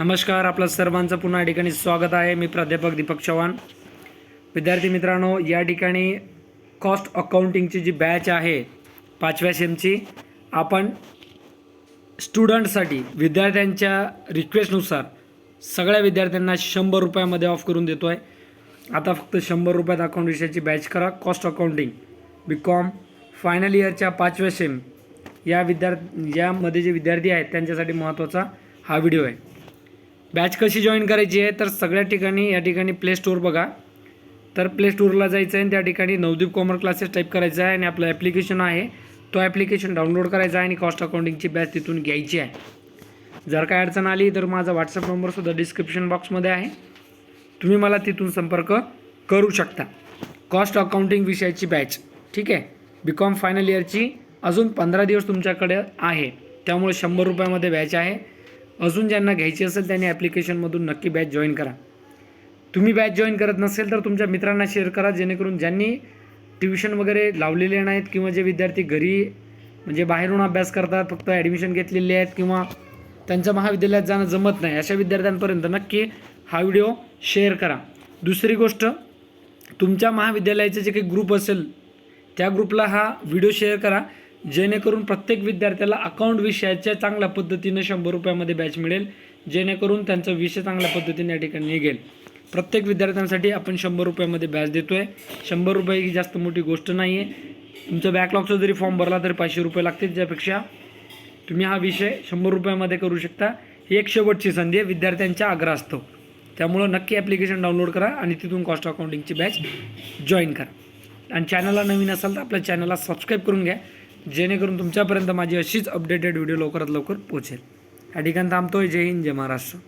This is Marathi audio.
नमस्कार आपलं सर्वांचं पुन्हा या ठिकाणी स्वागत आहे. मी प्राध्यापक दीपक चव्हाण. विद्यार्थी मित्रांनो या ठिकाणी कॉस्ट अकाउंटिंगची जी बॅच आहे पाचव्या सेमची आपण स्टुडंटसाठी विद्यार्थ्यांच्या रिक्वेस्टनुसार सगळ्या विद्यार्थ्यांना शंभर रुपयामध्ये ऑफ करून देतो आहे आता फक्त शंभर रुपयात अकाउंट विषयाची बॅच करा. Cost accounting B Com final इयरच्या पाचव्या सेम या विद्यार्थी यामध्ये जे विद्यार्थी आहेत त्यांच्यासाठी महत्त्वाचा हा व्हिडिओ आहे. बॅच कशी जॉईन करायची आहे तर सगळ्या ठिकाणी या ठिकाणी प्ले स्टोअर बघा. तर प्ले स्टोअरला जायचं आहे आणि त्या ठिकाणी नवदीप कॉमर क्लासेस टाईप करायचं आहे आणि आपलं ॲप्लिकेशन आहे. तो ॲप्लिकेशन डाउनलोड करायचा आहे आणि कॉस्ट अकाउंटिंगची बॅच तिथून घ्यायची आहे. जर काय अडचण आली तर माझा व्हॉट्सअप नंबरसुद्धा डिस्क्रिप्शन बॉक्समध्ये आहे. तुम्ही मला तिथून संपर्क करू शकता. कॉस्ट अकाउंटिंग विषयाची बॅच ठीक आहे? बी कॉम फायनल इयरची अजून पंधरा दिवस तुमच्याकडे आहे. त्यामुळे शंभर रुपयामध्ये बॅच आहे. अजून ज्यांना घ्यायची असेल त्यांनी ॲप्लिकेशनमधून नक्की बॅच जॉईन करा. तुम्ही बॅच जॉईन करत नसेल तर तुमच्या मित्रांना शेअर करा जेणेकरून ज्यांनी ट्युशन वगैरे लावलेले नाहीत किंवा जे विद्यार्थी घरी म्हणजे बाहेरून अभ्यास करतात फक्त ॲडमिशन घेतलेले आहेत किंवा त्यांचं महाविद्यालयात जाणं जमत नाही अशा विद्यार्थ्यांपर्यंत नक्की हा व्हिडिओ शेअर करा. दुसरी गोष्ट तुमच्या महाविद्यालयाचे जे काही ग्रुप असेल त्या ग्रुपला हा व्हिडिओ शेअर करा. जेणेकरून प्रत्येक विद्यार्थ्याला अकाउंट विषयाच्या चांगल्या पद्धतीनं शंभर रुपयामध्ये बॅच मिळेल. जेणेकरून त्यांचा विषय चांगल्या पद्धतीने या ठिकाणी निघेल. प्रत्येक विद्यार्थ्यांसाठी आपण शंभर रुपयामध्ये बॅच देतो आहे शंभर रुपये ही जास्त मोठी गोष्ट नाही आहे तुमचा बॅकलॉगचा जरी फॉर्म भरला तरी पाचशे रुपये लागतील त्यापेक्षा. तुम्ही हा विषय शंभर रुपयामध्ये करू शकता. ही एक शेवटची संधी आहे. विद्यार्थ्यांच्या असतो त्यामुळं नक्की ॲप्लिकेशन डाउनलोड करा आणि तिथून कॉस्ट अकाउंटिंगची बॅच जॉईन करा. आणि चॅनलला नवीन असाल तर आपल्या चॅनलला सबस्क्राईब करून घ्या. जेणेकरून तुमच्यापर्यंत माझी अशीच अपडेटेड व्हिडिओ लवकरात लवकर पोहोचेल. या ठिकाणी थांबतोय. जय हिंद जय महाराष्ट्र.